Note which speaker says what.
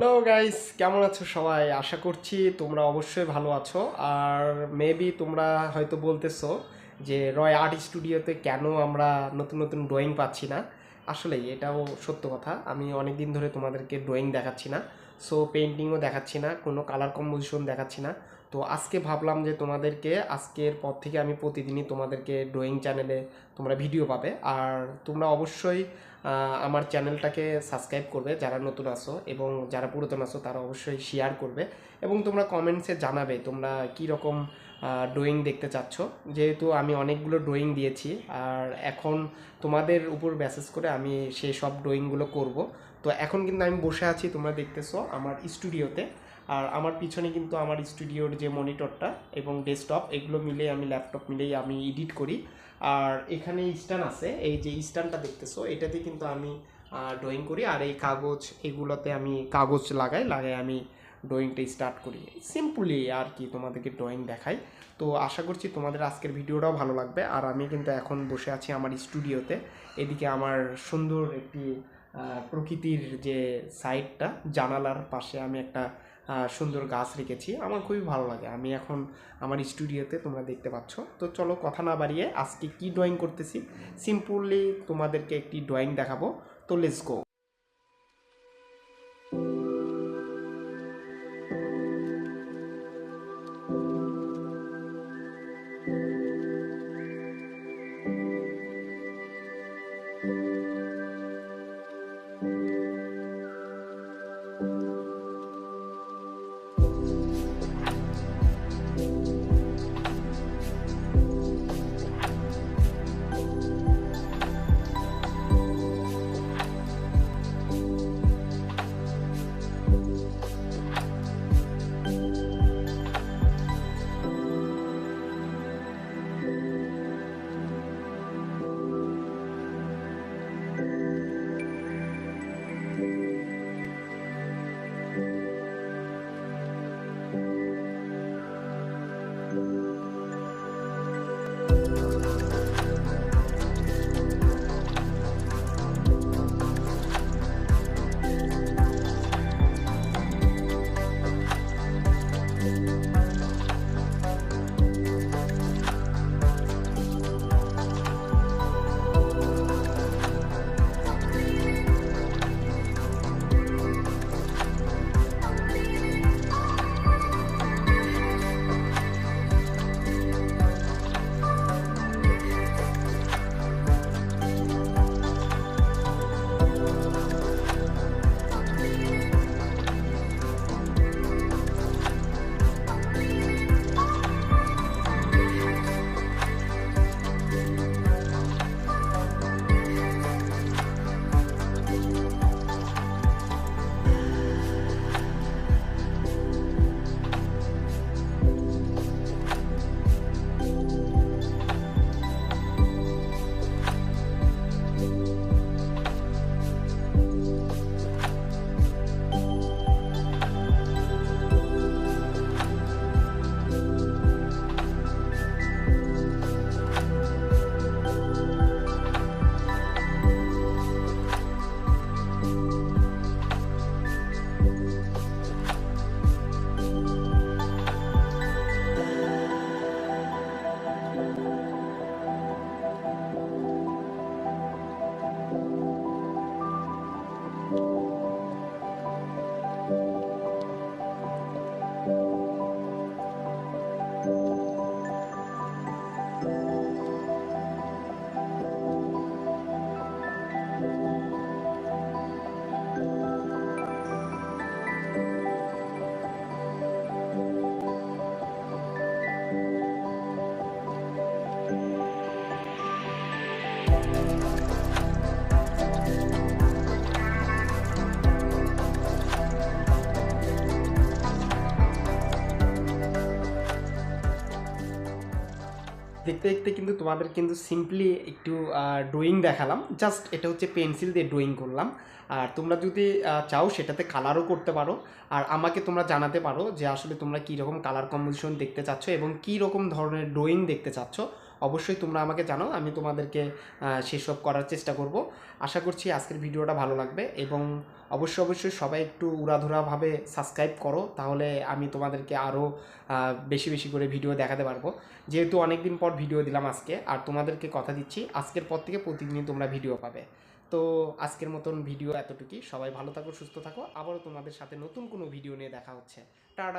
Speaker 1: Hello guys কেমন আছো সবাই? আশা করছি তোমরা অবশ্যই ভালো আছো। আর মেবি তোমরা হয়তো বলতেছো যে রয় আর্ট স্টুডিওতে কেন আমরা নতুন নতুন ড্রয়িং পাচ্ছি না। আসলেই এটাও সত্য কথা। আমি অনেক দিন ধরে তোমাদেরকে ড্রয়িং দেখাচ্ছি না। সো পেন্টিংও দেখাচ্ছি না। কোনো কালার কম্পোজিশন দেখাচ্ছি না। তো আজকে ভাবলাম যে তোমাদেরকে আজকের পর থেকে আমি প্রতিদিনই তোমাদেরকে ড্রয়িং চ্যানেলে তোমরা ভিডিও পাবে। আর তোমরা অবশ্যই আমার চ্যানেলটাকে সাবস্ক্রাইব করবে যারা নতুন আসো এবং যারা পুরাতন আসো তারা অবশ্যই শেয়ার করবে এবং তোমরা কমেন্টসে জানাবে তোমরা কী রকম ড্রয়িং দেখতে চাচ্ছ। যেহেতু আমি অনেকগুলো ড্রয়িং দিয়েছি আর এখন তোমাদের উপর মেসেজ করে আমি সেই সব ড্রয়িংগুলো করব। তো এখন কিন্তু আমি বসে আছি, তোমরা দেখতেছো আমার স্টুডিওতে আমার পিছনে কিন্তু আমার স্টুডিওর যে মনিটরটা এবং ডেস্কটপ, এগুলো মিলে আমি ল্যাপটপ মিলেই আমি এডিট করি। আর এখানে স্ট্যান্ড আছে, এই যে স্ট্যান্ডটা দেখতেছো, এটাতে কিন্তু আমি ড্রয়িং করি। আর এই কাগজ, এগুলোতে আমি কাগজ লাগাই লাগাই আমি ড্রয়িংটা স্টার্ট করি। সিম্পলি আর কি তোমাদেরকে ড্রয়িং দেখাই। তো আশা করছি তোমাদের আজকের ভিডিওটাও ভালো লাগবে। আর আমি কিন্তু এখন বসে আছি আমার স্টুডিওতে। এদিকে আমার সুন্দর একটি প্রকৃতির যে সাইডটা জানালার পাশে আমি একটা সুন্দর গাছ রেখেছি। আমার খুবই ভালো লাগে। আমি এখন আমার স্টুডিওতে তোমরা দেখতে পাচ্ছ। তো চলো কথা না বাড়িয়ে আজকে কি ড্রয়িং করতেছি? সিম্পলি তোমাদেরকে একটি ড্রয়িং দেখাবো। তো লেটস গো দেখতে দেখতে কিন্তু তোমাদের কিন্তু সিম্পলি একটু ড্রয়িং দেখালাম। জাস্ট এটা হচ্ছে পেন্সিল দিয়ে ড্রয়িং করলাম। আর তোমরা যদি চাও সেটাতে কালারও করতে পারো। আর আমাকে তোমরা জানাতে পারো যে আসলে তোমরা কীরকম কালার কম্পোজিশন দেখতে চাচ্ছ এবং কী রকম ধরনের ড্রয়িং দেখতে চাচ্ছ। অবশ্যই তোমরা আমাকে জানাও আমি তোমাদেরকে সেসব করার চেষ্টা করব। আশা করছি আজকের ভিডিওটা ভালো লাগবে এবং অবশ্যই অবশ্যই সবাই একটু উড়াধুরাভাবে সাবস্ক্রাইব করো, তাহলে আমি তোমাদেরকে আরও বেশি বেশি করে ভিডিও দেখাতে পারব। যেহেতু অনেক দিন পর ভিডিও দিলাম আজকে, আর তোমাদেরকে কথা দিচ্ছি, আজকের পর থেকে প্রতিদিনই তোমরা ভিডিও পাবে। তো আজকের মতন ভিডিও এতটুকুই, সবাই ভালো থাকো, সুস্থ থাকো, আবারও তোমাদের সাথে নতুন কোনো ভিডিও নিয়ে দেখা হচ্ছে। টাটা!